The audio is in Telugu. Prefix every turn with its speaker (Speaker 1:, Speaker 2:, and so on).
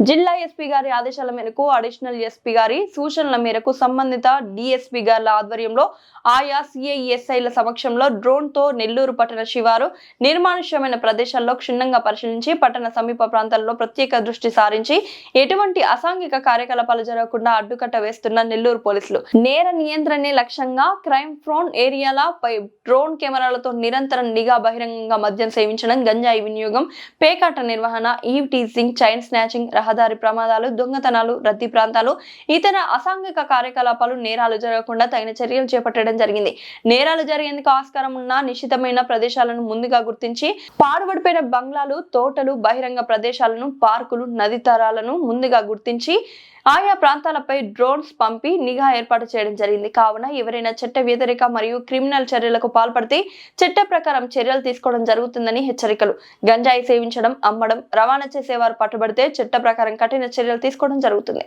Speaker 1: జిల్లా ఎస్పీ గారి ఆదేశాల మేరకు అడిషనల్ ఎస్పీ గారి సూచనల మేరకు సంబంధిత డిఎస్పీ గారి ఆధ్వర్యంలో ఆయా సిఐఎస్ఐల సమక్షంలో డ్రోన్తో నెల్లూరు పట్టణ శివారు నిర్మానుష్యమైన ప్రదేశాల్లో క్షుణ్ణంగా పరిశీలించి పట్టణ సమీప ప్రాంతాల్లో ప్రత్యేక దృష్టి సారించి ఎటువంటి అసాంఘిక కార్యకలాపాలు జరగకుండా అడ్డుకట్ట వేస్తున్న నెల్లూరు పోలీసులు. నేర నియంత్రణే లక్ష్యంగా క్రైమ్ ఫ్రోన్ ఏరియాల పై డ్రోన్ కెమెరాలతో నిరంతరం నిఘా బహిరంగంగా మద్యం సేవించడం గంజాయి వినియోగం పేకాట నిర్వహణ ఈవ్ టీజింగ్ చైన్ స్నాచింగ్ రహదారి ప్రమాదాలు దొంగతనాలు రద్దీ ప్రాంతాలు ఇతర అసాంఘిక కార్యకలాపాలు నేరాలు జరగకుండా తగిన చర్యలు చేపట్టడం జరిగింది. నేరాలు జరిగేందుకు ఆస్కారం ఉన్న నిశ్చితమైన ప్రదేశాలను ముందుగా గుర్తించి పాడుబడిపోయిన బంగ్లాలు తోటలు బహిరంగ ప్రదేశాలను పార్కులు నది తరాలను ముందుగా గుర్తించి ఆయా ప్రాంతాలపై డ్రోన్స్ పంపి నిఘా ఏర్పాటు చేయడం జరిగింది. కావున ఎవరైనా చట్ట వ్యతిరేక మరియు క్రిమినల్ చర్యలకు పాల్పడితే చట్ట ప్రకారం చర్యలు తీసుకోవడం జరుగుతుందని హెచ్చరికలు. గంజాయి సేవించడం అమ్మడం రవాణా చేసేవారు పట్టుబడితే చట్ట ప్రకారం కఠిన చర్యలు తీసుకోవడం జరుగుతుంది.